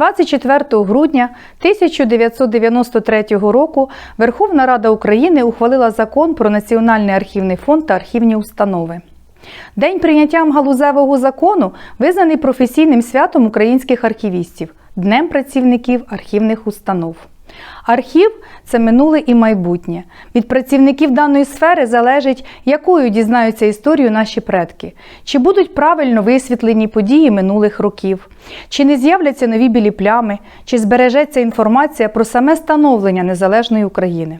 24 грудня 1993 року Верховна Рада України ухвалила закон про Національний архівний фонд та архівні установи. День прийняття галузевого закону визнаний професійним святом українських архівістів Днем працівників архівних установ. Архів це минуле і майбутнє. Від працівників даної сфери залежить, якою дізнаються історію наші предки, чи будуть правильно висвітлені події минулих років, чи не з'являться нові білі плями, чи збережеться інформація про саме становлення незалежної України.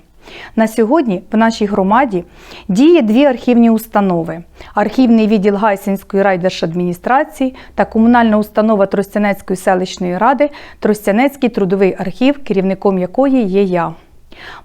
На сьогодні в нашій громаді діє дві архівні установи: архівний відділ Гайсинської райдержадміністрації та комунальна установа Тростянецької селищної ради Тростянецький трудовий архів, керівником якої є я.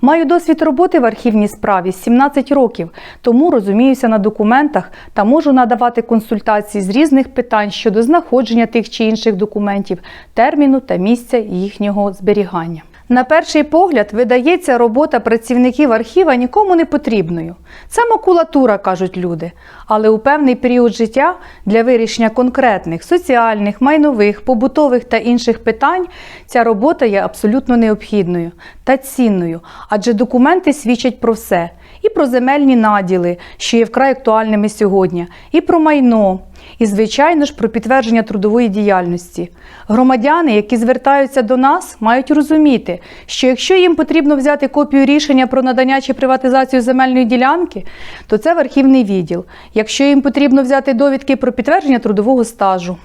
Маю досвід роботи в архівній справі 17 років, тому розуміюся на документах та можу надавати консультації з різних питань щодо знаходження тих чи інших документів, терміну та місця їхнього зберігання. На перший погляд видається робота працівників архіва нікому не потрібною. Це макулатура, кажуть люди. Але у певний період життя для вирішення конкретних соціальних, майнових, побутових та інших питань ця робота є абсолютно необхідною та цінною, адже документи свідчать про все. І про земельні наділи, що є вкрай актуальними сьогодні, і про майно, і, звичайно ж, про підтвердження трудової діяльності. Громадяни, які звертаються до нас, мають розуміти, що якщо їм потрібно взяти копію рішення про надання чи приватизацію земельної ділянки, то це в архівний відділ. Якщо їм потрібно взяти довідки про підтвердження трудового стажу.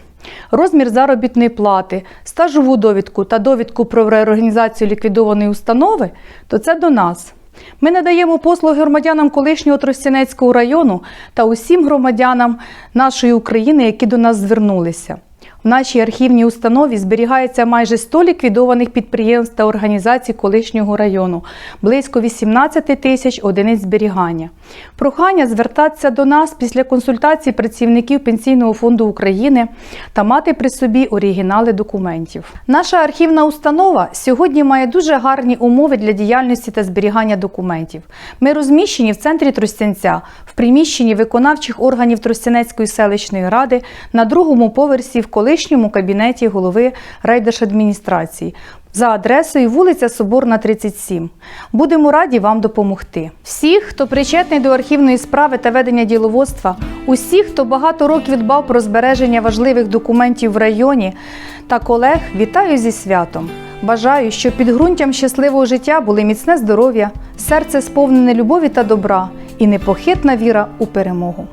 Розмір заробітної плати, стажову довідку та довідку про реорганізацію ліквідованої установи, то це до нас. Ми надаємо послуги громадянам колишнього Тростянецького району та усім громадянам нашої України, які до нас звернулися. В нашій архівній установі зберігається майже 100 ліквідованих підприємств та організацій колишнього району, близько 18 тисяч одиниць зберігання. Прохання звертатися до нас після консультацій працівників Пенсійного фонду України та мати при собі оригінали документів. Наша архівна установа сьогодні має дуже гарні умови для діяльності та зберігання документів. Ми розміщені в центрі Тростянця, в приміщенні виконавчих органів Тростянецької селищної ради на другому поверсі в колишньому кабінеті голови райдержадміністрації за адресою вулиця Соборна, 37. Будемо раді вам допомогти. Всіх, хто причетний до архівної справи та ведення діловодства, усіх, хто багато років дбав про збереження важливих документів в районі та колег, вітаю зі святом. Бажаю, щоб підґрунтям щасливого життя були міцне здоров'я, серце сповнене любові та добра і непохитна віра у перемогу.